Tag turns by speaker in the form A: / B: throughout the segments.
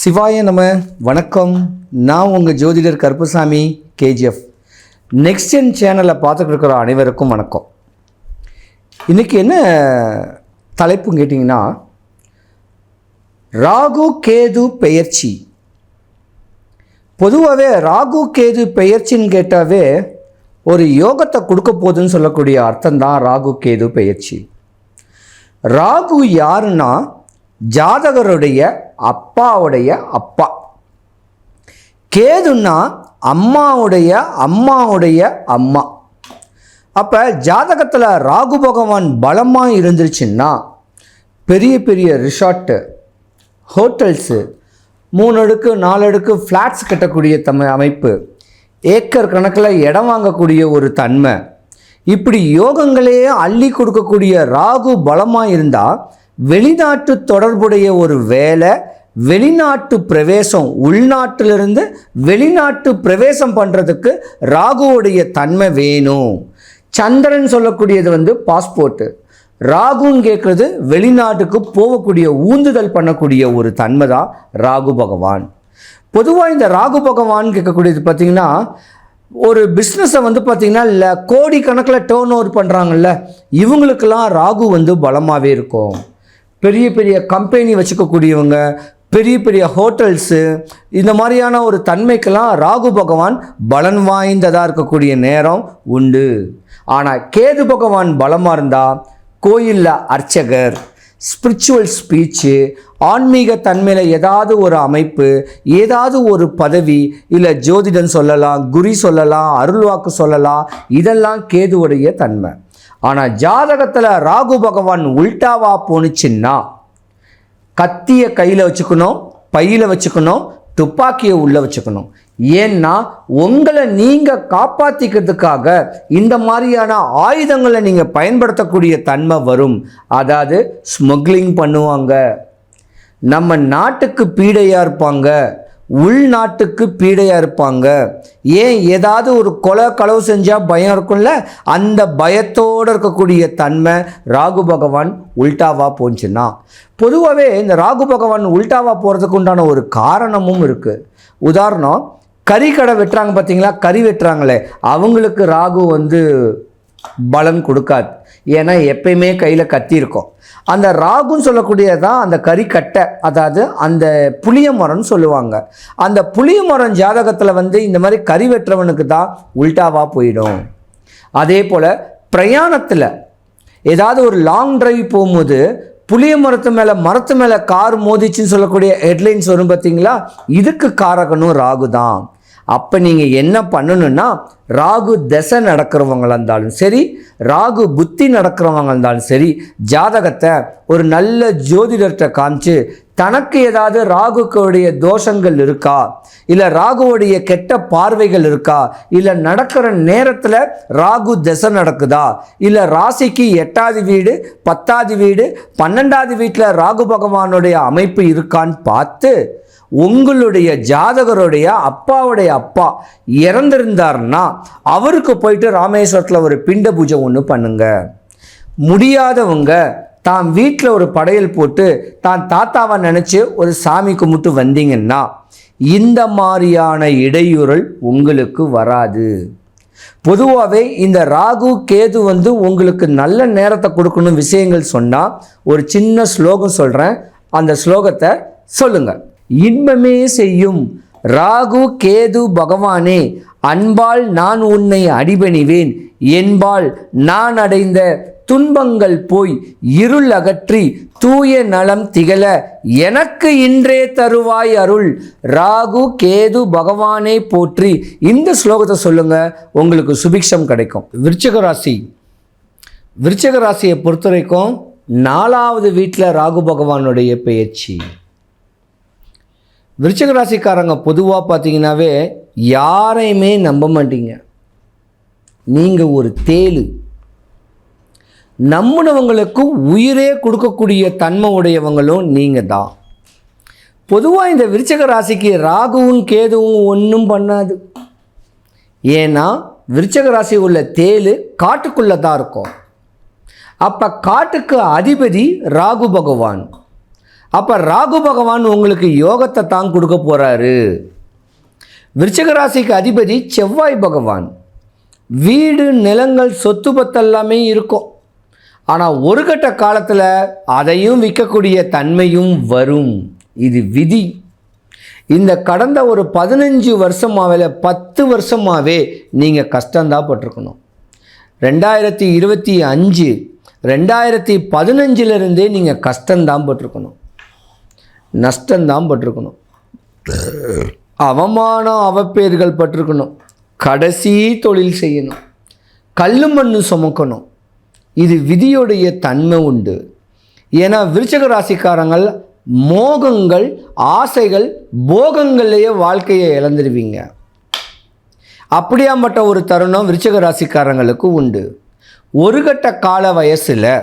A: சிவாய நம வணக்கம். நான் உங்கள் ஜோதிடர் கருப்புசாமி கேஜிஎஃப். நெக்ஸ்ட் ஜென் சேனலை பார்த்துட்டு இருக்கிற அனைவருக்கும் வணக்கம். இன்றைக்கி என்ன தலைப்புன்னு கேட்டிங்கன்னா ராகு கேது பெயர்ச்சி. பொதுவாகவே ராகு கேது பெயர்ச்சின்னு கேட்டாவே ஒரு யோகத்தை கொடுக்க போகுதுன்னு சொல்லக்கூடிய அர்த்தம் தான் ராகு கேது பெயர்ச்சி. ராகு யாருன்னா ஜாதகருடைய அப்பாவுடைய அப்பா. கேதுன்னா அம்மாவுடைய அம்மாவுடைய அம்மா. அப்போ ஜாதகத்தில் ராகு பகவான் பலமாக இருந்துருச்சுன்னா பெரிய பெரிய ரிசார்ட்டு ஹோட்டல்ஸு மூணு அடுக்கு நாலு அடுக்கு ஃப்ளாட்ஸ் கட்டக்கூடிய தம அமைப்பு ஏக்கர் கணக்கில் இடம் வாங்கக்கூடிய ஒரு தன்மை. இப்படி யோகங்களையே அள்ளி கொடுக்கக்கூடிய ராகு பலமாக இருந்தால் வெளிநாட்டு தொடர்புடைய ஒரு வேலை வெளிநாட்டு பிரவேசம் உள்நாட்டிலிருந்து வெளிநாட்டு பிரவேசம் பண்ணுறதுக்கு ராகுவுடைய தன்மை வேணும். சந்திரன் சொல்லக்கூடியது வந்து பாஸ்போர்ட்டு ராகுன்னு கேட்குறது வெளிநாட்டுக்கு போகக்கூடிய ஊந்துதல் பண்ணக்கூடிய ஒரு தன்மை தான் ராகு பகவான். பொதுவாக இந்த ராகு பகவான் கேட்கக்கூடியது பார்த்திங்கன்னா ஒரு பிஸ்னஸை வந்து பார்த்திங்கன்னா இல்லை கோடி கணக்கில் டேர்ன் ஓவர் பண்ணுறாங்கல்ல இவங்களுக்கெல்லாம் ராகு வந்து பலமாகவே இருக்கும். பெரிய பெரிய கம்பெனி வச்சுக்கக்கூடியவங்க பெரிய பெரிய ஹோட்டல்ஸு இந்த மாதிரியான ஒரு தன்மைக்கெல்லாம் ராகு பகவான் பலன் வாய்ந்ததாக இருக்கக்கூடிய நேரம் உண்டு. ஆனால் கேது பகவான் பலமாக இருந்தால் கோயிலில் அர்ச்சகர் ஸ்பிரிச்சுவல் ஸ்பீச்சு ஆன்மீக தன்மையில் ஏதாவது ஒரு அமைப்பு ஏதாவது ஒரு பதவி இல்லை ஜோதிடன் சொல்லலாம் குறி சொல்லலாம் அருள்வாக்கு சொல்லலாம் இதெல்லாம் கேதுவுடைய தன்மை. ஆனால் ஜாதகத்தில் ராகு பகவான் உல்டாவா போணுச்சுன்னா கத்தியை கையில் வச்சுக்கணும் பையில் வச்சுக்கணும் துப்பாக்கியை உள்ளே வச்சுக்கணும். ஏன்னா உங்களை நீங்கள் காப்பாற்றிக்கிறதுக்காக இந்த மாதிரியான ஆயுதங்களை நீங்கள் பயன்படுத்தக்கூடிய தன்மை வரும். அதாவது ஸ்மக்லிங் பண்ணுவாங்க. நம்ம நாட்டுக்கு பீடையாக இருப்பாங்க. உள்நாட்டுக்கு பீடையாக இருப்பாங்க. ஏன்? ஏதாவது ஒரு கொலை களவு செஞ்சால் பயம் இருக்கும்ல? அந்த பயத்தோடு இருக்கக்கூடிய தன்மை ராகு பகவான் உல்டாவாக போச்சுன்னா. பொதுவாகவே இந்த ராகு பகவான் உல்டாவாக போகிறதுக்கு உண்டான ஒரு காரணமும் இருக்குது உதாரணம் கறி கடை வெட்டுறாங்க பார்த்தீங்களா கறி வெட்டுறாங்களே. அவங்களுக்கு ராகு வந்து பலன் கொடுக்காது. ஏன்னா எப்பயுமே கையில் கத்தி இருக்கும். அந்த ராகுன்னு சொல்லக்கூடியது தான் அந்த கறிக்கட்டை அதாவது அந்த புளிய மரம்னு சொல்லுவாங்க. அந்த புளிய மரம் ஜாதகத்தில் வந்து இந்த மாதிரி கறி வெட்டுறவனுக்கு தான் உல்டாவாக போயிடும். அதே போல் பிரயாணத்தில் ஏதாவது ஒரு லாங் டிரைவ் போகும்போது புளிய மரத்து மேலே மரத்து மேலே கார் மோதிச்சுன்னு சொல்லக்கூடிய ஹெட்லைன்ஸ் வரும் பார்த்தீங்களா இதுக்கு காரகனும் ராகு தான் அப்போ நீங்கள் என்ன பண்ணணும்னா ராகு தசை நடக்கிறவங்களா இருந்தாலும் சரி ராகு புத்தி நடக்கிறவங்க இருந்தாலும் சரி ஜாதகத்தை ஒரு நல்ல ஜோதிடர்கிட்ட காமிச்சு தனக்கு ஏதாவது ராகுக்குடைய தோஷங்கள் இருக்கா? இல்லை ராகுவுடைய கெட்ட பார்வைகள் இருக்கா? இல்லை நடக்கிற நேரத்தில் ராகு தசை நடக்குதா? இல்லை ராசிக்கு எட்டாவது வீடு பத்தாவது வீடு பன்னெண்டாவது வீட்டில் ராகு பகவானுடைய அமைப்பு இருக்கான்னு பார்த்து உங்களுடைய ஜாதகருடைய அப்பாவுடைய அப்பா இறந்திருந்தார்னா அவருக்கு போயிட்டு ராமேஸ்வரத்தில் ஒரு பிண்ட பூஜை ஒன்று பண்ணுங்க. முடியாதவங்க தான் வீட்டில் ஒரு படையல் போட்டு தான் தாத்தாவை நினச்சி ஒரு சாமி கும்பிட்டு வந்தீங்கன்னா இந்த மாதிரியான இடையூறல் உங்களுக்கு வராது. பொதுவாகவே இந்த ராகு கேது வந்து உங்களுக்கு நல்ல நேரத்தை கொடுக்கணும் விஷயங்கள் சொன்னால் ஒரு சின்ன ஸ்லோகம் சொல்கிறேன் அந்த ஸ்லோகத்தை சொல்லுங்கள் இன்பமே செய்யும். ராகு கேது பகவானே அன்பால் நான் உன்னை அடிபணிவேன். என்பால் நான் அடைந்த துன்பங்கள் போய் இருள் அகற்றி தூய நலம் திகழ எனக்கு இன்றே தருவாய் அருள். ராகு கேது பகவானே போற்றி இந்த ஸ்லோகத்தை சொல்லுங்க. உங்களுக்கு சுபிக்ஷம் கிடைக்கும். விருச்சக ராசி. விருச்சக ராசியை பொறுத்த வரைக்கும் நாலாவது வீட்டில் ராகு பகவானுடைய பெயர்ச்சி. விருச்சக ராசிக்காரங்க பொதுவாக பார்த்தீங்கன்னாவே யாரையுமே நம்ப மாட்டீங்க. நீங்கள் ஒரு தேளு. நம்பினவங்களுக்கு உயிரே கொடுக்கக்கூடிய தன்மை உடையவங்களும் நீங்கள் தான். பொதுவாக இந்த விருச்சக ராசிக்கு ராகுவும் கேதுவும் ஒன்றும் பண்ணாது. ஏன்னா விருச்சக ராசி உள்ள தேளு காட்டுக்குள்ளே தான் இருக்கும். அப்போ காட்டுக்கு அதிபதி ராகு பகவான். அப்போ ராகு பகவான் உங்களுக்கு யோகத்தை தான் கொடுக்க போகிறாரு விருச்சகராசிக்கு அதிபதி செவ்வாய் பகவான். வீடு நிலங்கள் சொத்து பத்தெல்லாமே இருக்கும். ஆனால் ஒரு கட்ட காலத்தில் அதையும் விற்கக்கூடிய தன்மையும் வரும். இது விதி. இந்த கடந்த ஒரு பதினஞ்சு வருஷமாகவே பத்து வருஷமாகவே நீங்கள் கஷ்டந்தான் பட்டிருக்கணும். ரெண்டாயிரத்தி இருபத்தி அஞ்சு ரெண்டாயிரத்தி பதினஞ்சிலிருந்தே நீங்கள் கஷ்டந்தான் பட்டிருக்கணும். நஷ்டந்தான் பட்டிருக்கணும். அவமானம் அவப்பேர்கள் பட்டிருக்கணும். கடைசி தொழில் செய்யணும். கல் மண்ணு சுமக்கணும். இது விதியுடைய தன்மை உண்டு. ஏன்னா விருச்சக ராசிக்காரங்கள் மோகங்கள் ஆசைகள் போகங்கள்லேயே வாழ்க்கையை இழந்துடுவீங்க அப்படியாம்பட்ட ஒரு தருணம் விருச்சக ராசிக்காரங்களுக்கு உண்டு. ஒரு கட்ட கால வயசில்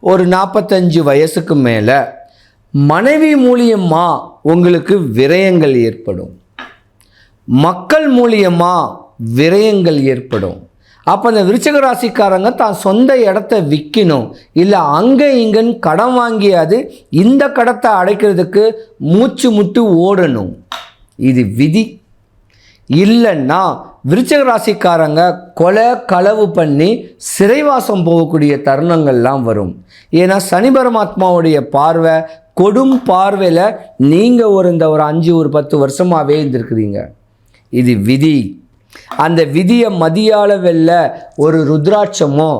A: ஒரு நாற்பத்தஞ்சு வயசுக்கு மேலே மனைவி மூலியமா உங்களுக்கு விரயங்கள் ஏற்படும். மக்கள் மூலியமா விரயங்கள் ஏற்படும். அப்போ அந்த விருச்சக ராசிக்காரங்க தான் சொந்த இடத்த விற்கணும் இல்லை அங்கே இங்கன்னு கடன் வாங்கியாது இந்த கடத்தை அடைக்கிறதுக்கு மூச்சு முட்டு ஓடணும். இது விதி. இல்லைன்னா விருச்சக ராசிக்காரங்க கொலை களவு பண்ணி சிறைவாசம் போகக்கூடிய தருணங்கள்லாம் வரும். ஏன்னா சனி பரமாத்மாவுடைய பார்வை கொடும் பார்வையில் நீங்கள் ஒரு இந்த ஒரு அஞ்சு ஒரு பத்து வருஷமாகவே இருந்திருக்கிறீங்க. இது விதி. அந்த விதியை மதியால வெல்ல ஒரு ருத்ராட்சமோ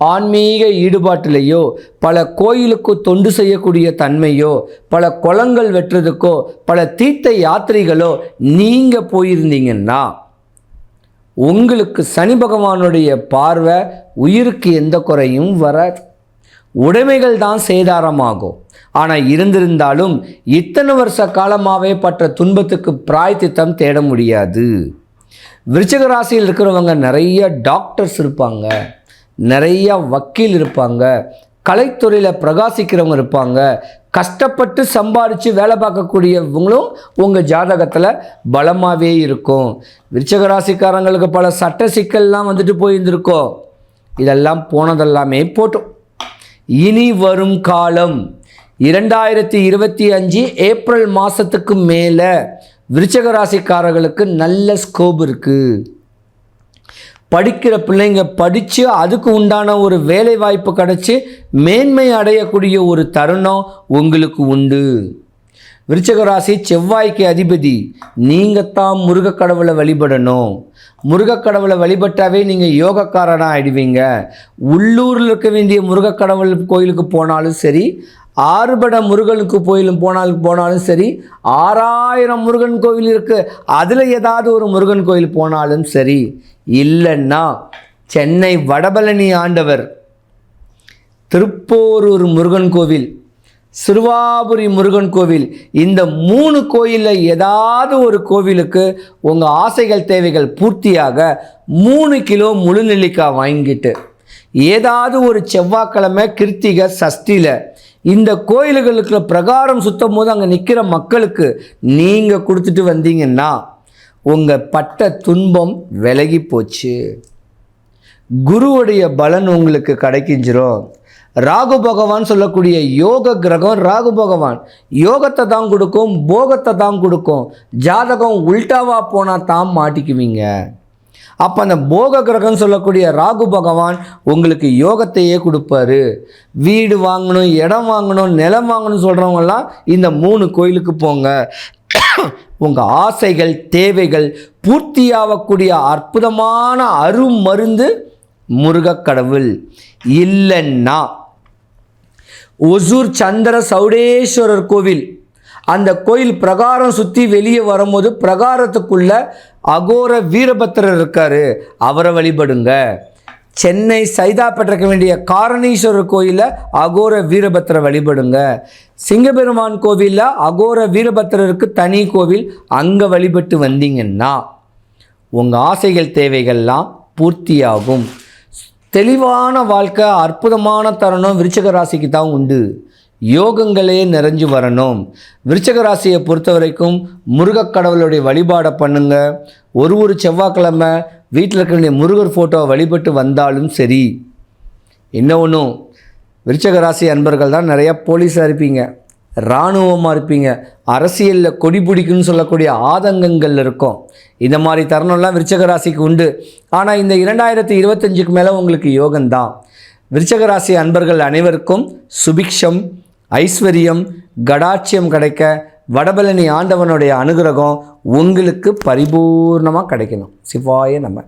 A: ஆன்மீக ஈடுபாட்டிலேயோ பல கோயிலுக்கு தொண்டு செய்யக்கூடிய தன்மையோ பல குளங்கள் வெட்டுறதுக்கோ பல தீர்த்த யாத்திரைகளோ நீங்கள் போயிருந்தீங்கன்னா உங்களுக்கு சனி பகவானுடைய பார்வை உயிருக்கு எந்த குறையும் வராது. உடைமைகள் தான் சேதாரமாகும். ஆனால் இருந்திருந்தாலும் இத்தனை வருஷ காலமாகவே பற்ற துன்பத்துக்கு பிராய்த்தித்தம் தேட முடியாது. விருச்சக ராசியில் இருக்கிறவங்க நிறைய டாக்டர்ஸ் இருப்பாங்க நிறைய வக்கீல் இருப்பாங்க கலைத்துறையில் பிரகாசிக்கிறவங்க இருப்பாங்க கஷ்டப்பட்டு சம்பாரித்து வேலை பார்க்கக்கூடியவங்களும் உங்கள் ஜாதகத்தில் பலமாகவே இருக்கும். விருச்சக ராசிக்காரங்களுக்கு பல சட்ட சிக்கல்லாம் வந்துட்டு போயிருந்திருக்கோம். இதெல்லாம் போனதெல்லாமே போட்டோம். இனி வரும் காலம். இரண்டாயிரத்தி இருபத்தி அஞ்சு ஏப்ரல் மாதத்துக்கு மேலே விருச்சக ராசிக்காரர்களுக்கு நல்ல ஸ்கோப் இருக்குது படிக்கிற பிள்ளைங்க படித்து அதுக்கு உண்டான ஒரு வேலை வாய்ப்பு கிடச்சி மேன்மை அடையக்கூடிய ஒரு தருணம் உங்களுக்கு உண்டு. விருச்சகராசி செவ்வாய்க்கு அதிபதி நீங்கள் தான் முருகக்கடவுளை வழிபடணும். முருகக் கடவுளை வழிபட்டாவே நீங்கள் யோகக்காரனாக ஆயிடுவீங்க. உள்ளூரில் இருக்க வேண்டிய முருகக்கடவுள் கோயிலுக்கு போனாலும் சரி ஆறுபட முருகனுக்கு கோயிலும் போனாலும் போனாலும் சரி ஆறாயிரம் முருகன் கோவில் இருக்குது அதில் ஏதாவது ஒரு முருகன் கோயில் போனாலும் சரி இல்லைன்னா சென்னை வடபழனி ஆண்டவர் திருப்போரூர் முருகன் கோவில் சிறுவாபுரி முருகன் கோவில் இந்த மூணு கோயிலில் ஏதாவது ஒரு கோவிலுக்கு உங்கள் ஆசைகள் தேவைகள் பூர்த்தியாக மூணு கிலோ முழு நெல்லிக்காய் வாங்கிட்டு ஏதாவது ஒரு செவ்வாய்க்கிழமை கிருத்திகை சஷ்டியில் இந்த கோயில்களுக்கு பிரகாரம் சுற்றும் போது அங்கே நிற்கிற மக்களுக்கு நீங்கள் கொடுத்துட்டு வந்தீங்கன்னா உங்கள் பட்ட துன்பம் விலகி போச்சு. குருவுடைய பலன் உங்களுக்கு கிடைக்கிஞ்சிரும். ராகு பகவான் சொல்லக்கூடிய யோக கிரகம் ராகு பகவான். யோகத்தை தான் கொடுக்கும் போகத்தை தான் கொடுக்கும். ஜாதகம் உல்டாவாக போனால் தான் மாட்டிக்குவீங்க. அப்போ அந்த போக கிரகம் சொல்லக்கூடிய ராகு பகவான் உங்களுக்கு யோகத்தையே கொடுப்பாரு. வீடு வாங்கணும் இடம் வாங்கணும் நிலம் வாங்கணும் சொல்கிறவங்கலாம் இந்த மூணு கோயிலுக்கு போங்க. உங்கள் ஆசைகள் தேவைகள் பூர்த்தியாகக்கூடிய அற்புதமான அருமருந்து முருகக் கடவுள் இல்லைன்னா ஒசூர் சந்திர சௌடேஸ்வரர் கோவில் அந்த கோயில் பிரகாரம் சுற்றி வெளியே வரும்போது பிரகாரத்துக்குள்ள அகோர வீரபத்திரர் இருக்கார். அவரை வழிபடுங்க. சென்னை சைதாப்பட்டிருக்க வேண்டிய காரணீஸ்வரர் கோயிலில் அகோர வீரபத்திர வழிபடுங்க. சிங்கபெருமான் கோவிலில் அகோர வீரபத்திரருக்கு தனி கோவில் அங்கே வழிபட்டு வந்தீங்கன்னா உங்கள் ஆசைகள் தேவைகள்லாம் பூர்த்தியாகும். தெளிவான வாழ்க்கை அற்புதமான தருணம் விருச்சக ராசிக்கு தான் உண்டு. யோகங்களே நிறைஞ்சு வரணும். விருச்சக ராசியை பொறுத்த வரைக்கும் முருகக் கடவுளுடைய வழிபாடை பண்ணுங்க. ஒரு ஒரு செவ்வாய்க்கிழமை வீட்டில் இருக்கக்கூடிய முருகர் ஃபோட்டோவை வழிபட்டு வந்தாலும் சரி. என்ன ஒன்றும் விருச்சக அன்பர்கள் தான் நிறையா போலீஸாக இருப்பீங்க. இராணுவமாக இருப்பீங்க. அரசியலில் கொடி பிடிக்கும்னு சொல்லக்கூடிய ஆதங்கங்கள் இருக்கும். இந்த மாதிரி தருணம்லாம் விருச்சக ராசிக்கு உண்டு. ஆனால் இந்த இரண்டாயிரத்தி இருபத்தஞ்சுக்கு மேலே உங்களுக்கு யோகம்தான். விருச்சகராசி அன்பர்கள் அனைவருக்கும் சுபிக்ஷம் ஐஸ்வர்யம் கடாட்சியம் கிடைக்க வடபழனி ஆண்டவனுடைய அனுகிரகம் உங்களுக்கு பரிபூர்ணமாக கிடைக்கணும். சிவாய நம்ம